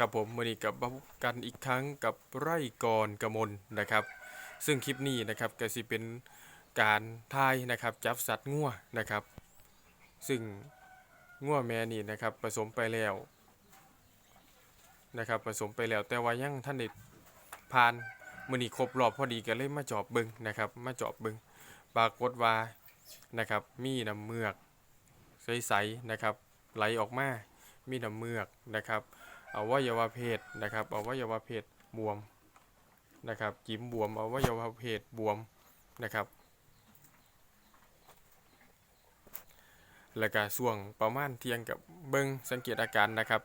ครับผมมือนี้กับพบกันอีกครั้งกับไร่กรกมลนะครับ ซึ่งคลิปนี้นะครับก็สิเป็นการทายนะครับจับสัตว์งัวนะครับ ซึ่งงัวแม่นี่นะครับผสมไปแล้วนะครับผสมไปแล้วแต่ว่ายังท่านได้ผ่านมือนี้ครบรอบพอดีก็เลยมาจอบเบิงนะครับ มาจอบเบิงปรากฏว่านะครับมีน้ำเมือกใสๆนะครับไหลออกมามีน้ำเมือกนะครับ อวัยวะเพศนะครับอวัยวะเพศบวมนะครับจิ้มบวมอวัยวะเพศบวมนะครับแล้วก็ช่วงประมาณเที่ยงกับเบิ้งสังเกตอาการนะครับ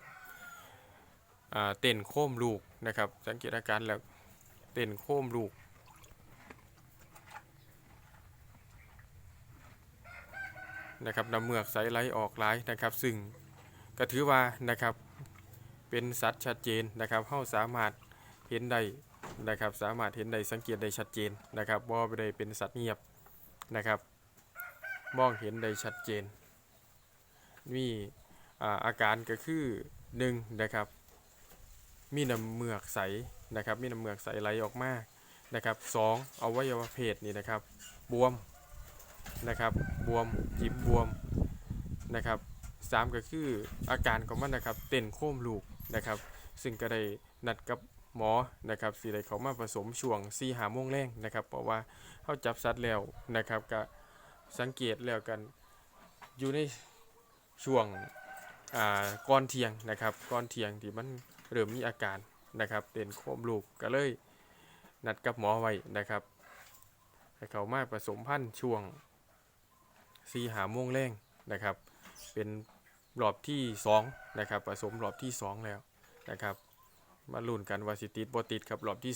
เต้นโค้มลูกนะครับ สังเกตอาการแล้วเต้นโค้มลูก นะครับน้ำเมือกใสไหลออกไหลนะครับ ซึ่งก็ถือว่านะครับ เป็นสัตว์ชัดเจนนะครับเฮาสามารถเห็นได้นะครับสามารถเห็นได้สังเกตได้ชัดเจนนะครับว่าไม่ได้เป็นสัตว์เงียบนะครับมองเห็นได้ชัดเจน มีอ่าอาการก็คือหนึ่งนะครับมีน้ำเมือกใสนะครับมีน้ำเมือกใสไหลออกมานะครับสองอวัยวะเพศนี่นะครับบวมนะครับบวมจิบบวมนะครับสามก็คืออาการของมันนะครับเต้นโค้มลูก นะครับ ซึ่งก็ได้นัดกับหมอนะครับสีได้เขามาผสมช่วงซีหาโมงแรงนะครับ เพราะว่าเขาจับสัตว์แล้วนะครับก็สังเกตแล้วกันอยู่ในช่วงอ่าก่อนเทียงนะครับก่อนเทียงที่มันเริ่มมีอาการนะครับเต้นโคมลูกก็เลยนัดกับหมอไว้นะครับให้เขามาผสมพันธุ์ช่วงซีหาโมงแรงนะครับ เป็น รอบที่2นะครับผสมรอบที่ 2 แล้วนะครับ มาลุ้นกันว่าสิติดบ่ติดครับรอบที่